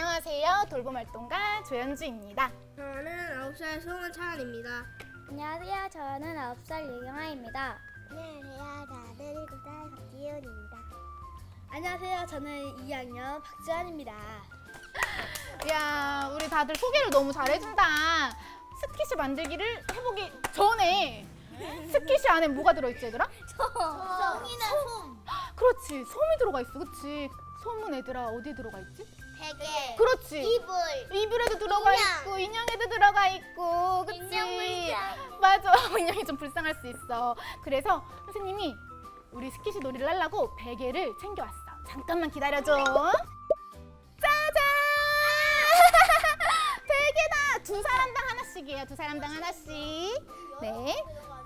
안녕하세요. 돌봄 활동가 조현주입니다. 저는 9살 송은찬입니다. 안녕하세요. 저는 9살 예경아입니다. 안녕하세요. 저는 7살 박지윤입니다. 안녕하세요. 저는 2학년 박지환입니다. 야, 우리 다들 소개를 너무 잘해준다. 스키시 만들기를 해보기 전에 스키시 안에 뭐가 들어있지, 얘들아? 성이는 솜. 그렇지, 솜이 들어가 있어, 그치? 솜은 얘들아 어디 들어가 있지? 베개. 그렇지. 이불. 이불에도 들어가 인형. 있고 인형에도 들어가 있고 그치? 인형 불쌍. 맞아 인형이 좀 불쌍할 수 있어 그래서 선생님이 우리 스키시 놀이를 하려고 베개를 챙겨왔어 잠깐만 기다려줘 짜잔 베개다 두 사람당 하나씩이에요 두 사람당 하나씩 네 어,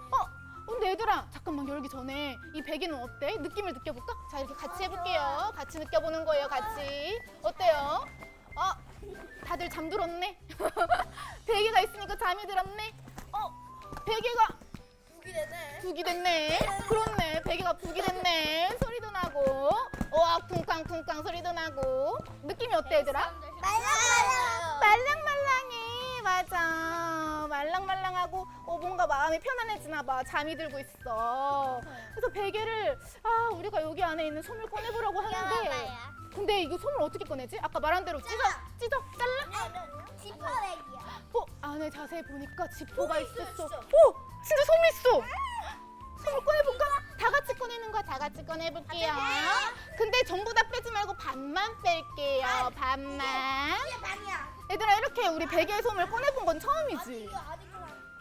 근데 얘들아 잠깐만 열기 전에 이 베개는 어때? 느낌을 느껴볼까? 자 이렇게 같이 해볼게요 같이 느껴보는 거예요 같이 어때요? 어 다들 잠들었네 베개가 있으니까 잠이 들었네 어 베개가 북이 되네. 북이 됐네 그렇네 베개가 북이 됐네 소리도 나고 와 쿵쾅 쿵쾅 소리도 나고 느낌이 어때 얘들아? 말랑말랑. 말랑말랑해 맞아 말랑말랑하고 어, 뭔가 마음이 편안해지나 봐. 잠이 들고 있어. 그래서 베개를 아 우리가 여기 안에 있는 솜을 꺼내보려고 하는데 근데 이거 솜을 어떻게 꺼내지? 아까 말한 대로 찢어 찢어. 잘라? 지퍼백이야. 어 안에 자세히 보니까 지퍼가 있었어. 오 진짜 솜이 있어. 솜을 꺼내볼까? 다 같이 꺼내는 거야. 다 같이 꺼내볼게요. 근데 전부 다 빼지 말고 반만 뺄게요. 반만. 반이야. 얘들아 이렇게 우리 베개의 솜을 꺼내본 건 처음이지? 아직은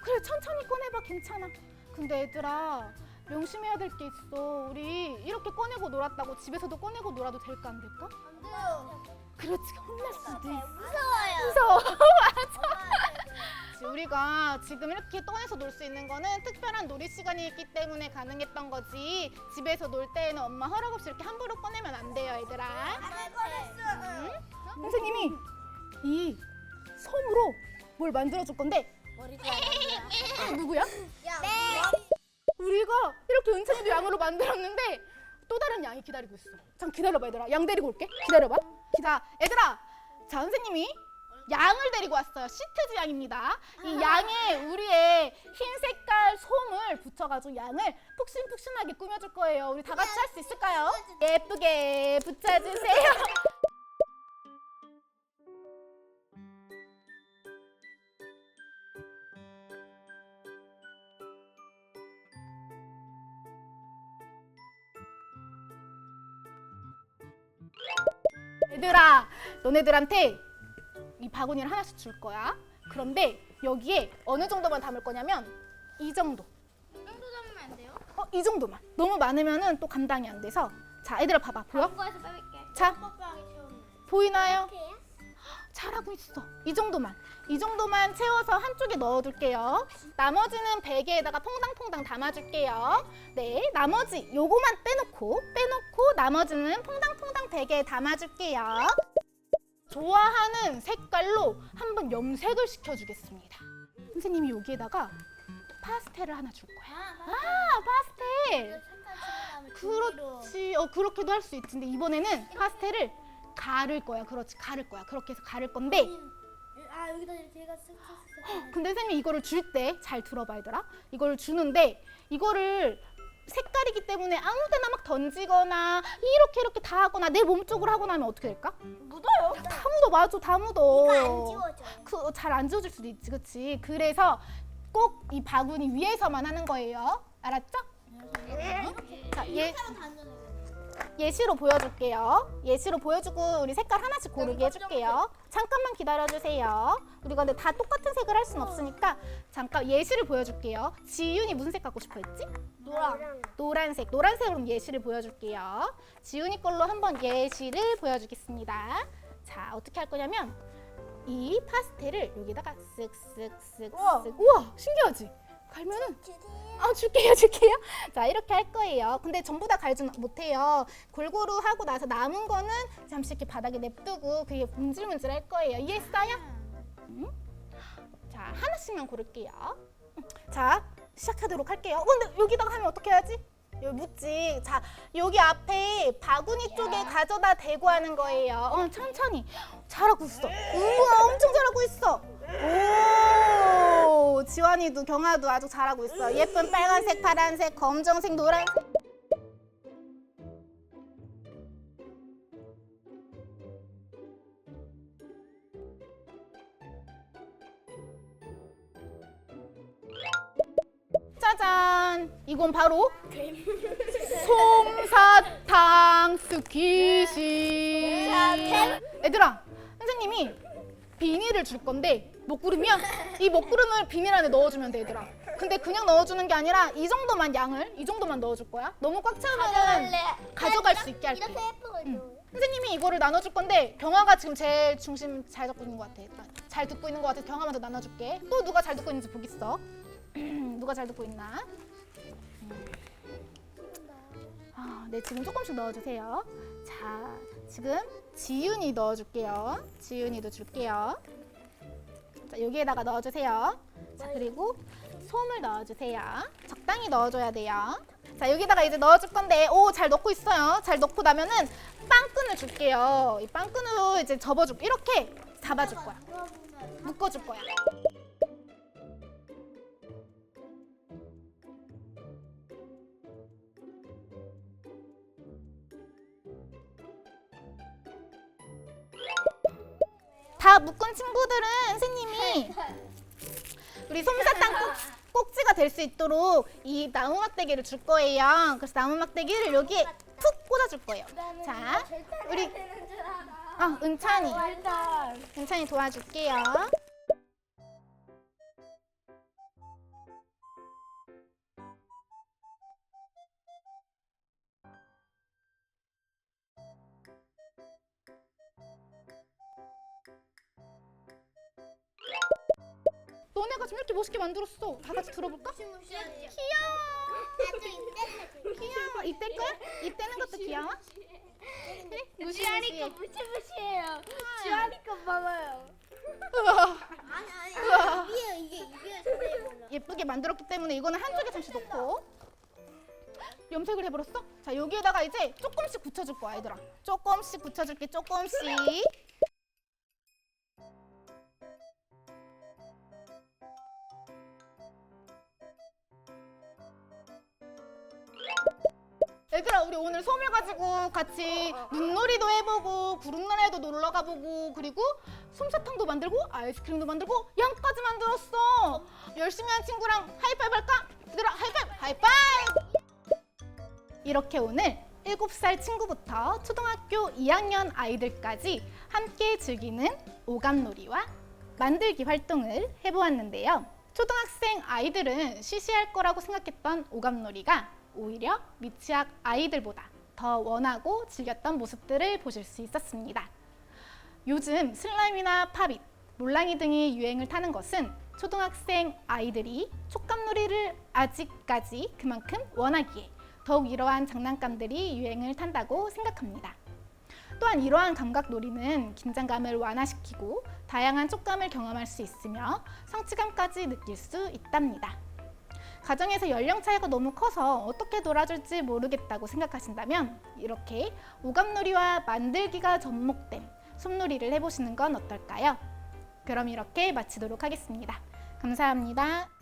그래 천천히 꺼내봐 괜찮아 근데 얘들아 명심해야 될 게 있어 우리 이렇게 꺼내고 놀았다고 집에서도 꺼내고 놀아도 될까 안 될까? 안 돼요. 그렇지 혼날 수도 있어 무서워요. 무서워 맞아 우리가 지금 이렇게 꺼내서 놀 수 있는 거는 특별한 놀이 시간이 있기 때문에 가능했던 거지 집에서 놀 때에는 엄마 허락 없이 이렇게 함부로 꺼내면 안 돼요 얘들아 안 꺼냈어. 응? 선생님이 이 솜으로 뭘 만들어 줄 건데 머리 누구야? 야. 우리가 이렇게 은찬이도 양으로 만들었는데 또 다른 양이 기다리고 있어. 잠 기다려봐 얘들아. 양 데리고 올게. 기다려봐. 기다. 얘들아. 자 선생님이 양을 데리고 왔어요. 시트지 양입니다. 이 양에 우리의 흰 색깔 솜을 붙여가지고 양을 푹신푹신하게 꾸며줄 거예요. 우리 다 같이 할 수 있을까요? 예쁘게 붙여주세요. 얘들아, 너네들한테 이 바구니를 하나씩 줄 거야. 그런데 여기에 어느 정도만 담을 거냐면 이 정도. 정도 잡으면 안 돼요? 어, 이 정도만. 너무 많으면은 또 감당이 안 돼서. 자, 얘들아 봐봐. 보여? 빼볼게. 자, 채우는. 보이나요? 잘하고 있어. 이 정도만. 이 정도만 채워서 한쪽에 넣어둘게요. 나머지는 베개에다가 퐁당퐁당 담아줄게요. 네, 나머지 요거만 빼놓고 빼놓고 나머지는 퐁당퐁당 베개에 담아줄게요. 좋아하는 색깔로 한번 염색을 시켜주겠습니다. 선생님이 여기에다가 파스텔을 하나 줄 거야. 아, 파스텔. 그렇지. 어 그렇게도 할 수 있지. 근데 이번에는 파스텔을 가를 거야. 그렇지. 가를 거야. 그렇게 해서 가를 건데 아 여기다 이렇게 해가 쓱쓱쓱. 근데 선생님이 이거를 줄 때 잘 들어봐 얘들아. 이거를 주는데 이거를 색깔이기 때문에 아무 데나 막 던지거나 이렇게 이렇게 다 하거나 내 몸 쪽으로 하거나 하면 어떻게 될까? 묻어요. 다 묻어. 맞아. 다 묻어. 안 지워져. 그, 잘안 지워질 수도 있지. 그치? 그래서 꼭 이 바구니 위에서만 하는 거예요. 알았죠? 자, 얘, 예시로 보여줄게요. 예시로 보여주고 우리 색깔 하나씩 고르게 해줄게요. 잠깐만 기다려주세요. 우리가 근데 다 똑같은 색을 할 수는 없으니까 잠깐 예시를 보여줄게요. 지윤이 무슨 색 갖고 싶어 했지? 노랑. 노란색. 노란색으로 예시를 보여줄게요. 지윤이 걸로 한번 예시를 보여주겠습니다. 자, 어떻게 할 거냐면 이 파스텔을 여기다가 쓱쓱쓱쓱. 우와, 신기하지? 갈면은 아 줄게요 줄게요 자 이렇게 할 거예요 근데 전부 다 갈지 못해요 골고루 하고 나서 남은 거는 잠시 이렇게 바닥에 냅두고 그게 문질문질 할 거예요 이해했어요? 응? 자 하나씩만 고를게요 자 시작하도록 할게요 어, 근데 여기다가 하면 어떻게 해야지? 여기 묻지. 자, 여기 앞에 바구니 쪽에 가져다 대고 하는 거예요. 어, 천천히. 잘하고 있어. 우와, 엄청 잘하고 있어. 오, 지환이도 경아도 아주 잘하고 있어. 예쁜 빨간색, 파란색, 검정색, 노란색. 짜잔! 이건 바로 솜사탕 스키시. 얘들아, 선생님이 비닐을 줄 건데 먹구름이야. 이 먹구름을 비닐 안에 넣어주면 돼, 얘들아. 근데 그냥 넣어주는 게 아니라 이 정도만 양을 이 정도만 넣어줄 거야. 너무 꽉 차면은 가져갈 수 있게 할게. 이렇게 예쁜 줘. 선생님이 이거를 나눠줄 건데 경아가 지금 제일 중심 잘 잡고 있는 것 같아. 잘 듣고 있는 것 같아. 경아 먼저 나눠줄게. 또 누가 잘 듣고 있는지 보겠어. 누가 잘 듣고 있나? 음. 아, 네 지금 조금씩 넣어주세요. 자, 지금 지윤이 넣어줄게요. 지윤이도 줄게요. 자, 여기에다가 넣어주세요. 자, 그리고 솜을 넣어주세요. 적당히 넣어줘야 돼요. 자, 여기다가 이제 넣어줄 건데, 오, 잘 넣고 있어요. 잘 넣고 나면은 빵끈을 줄게요. 이 빵끈으로 이제 접어줄, 이렇게 잡아줄 거야. 묶어줄 거야. 다 묶은 친구들은 선생님이 우리 솜사탕 꼭, 꼭지가 될 수 있도록 이 나무 막대기를 줄 거예요. 그래서 나무 막대기를 여기에 툭 꽂아줄 거예요. 자, 우리 어, 은찬이, 은찬이 도와줄게요. 너네가 지금 이렇게 멋있게 만들었어. 다 같이 들어볼까? 귀여워. 귀여워. 이때 거야? 이때는 것도 귀여워? 그래? 무시무시해. 무시무시해요. 거 봐봐요. 아니 아니 우와. 이게 이게 이게 예쁘게 만들었기 때문에 이거는 한쪽에 잠시 놓고 염색을 해버렸어? 자 여기에다가 이제 조금씩 붙여줄 거야 얘들아 조금씩 붙여줄게 조금씩 얘들아 우리 오늘 솜을 가지고 같이 눈놀이도 해보고 구름나라에도 놀러 가보고 그리고 솜사탕도 만들고 아이스크림도 만들고 양까지 만들었어 열심히 한 친구랑 하이파이브 할까? 얘들아 하이파이브 하이파이브 이렇게 오늘 7살 친구부터 초등학교 2학년 아이들까지 함께 즐기는 오감놀이와 만들기 활동을 해보았는데요. 초등학생 아이들은 시시할 거라고 생각했던 오감놀이가 오히려 미취학 아이들보다 더 원하고 즐겼던 모습들을 보실 수 있었습니다. 요즘 슬라임이나 팝잇, 몰랑이 등이 유행을 타는 것은 초등학생 아이들이 촉감놀이를 아직까지 그만큼 원하기에 더욱 이러한 장난감들이 유행을 탄다고 생각합니다. 또한 이러한 감각놀이는 긴장감을 완화시키고 다양한 촉감을 경험할 수 있으며 성취감까지 느낄 수 있답니다. 가정에서 연령 차이가 너무 커서 어떻게 놀아줄지 모르겠다고 생각하신다면 이렇게 오감놀이와 만들기가 접목된 솜놀이를 해보시는 건 어떨까요? 그럼 이렇게 마치도록 하겠습니다. 감사합니다.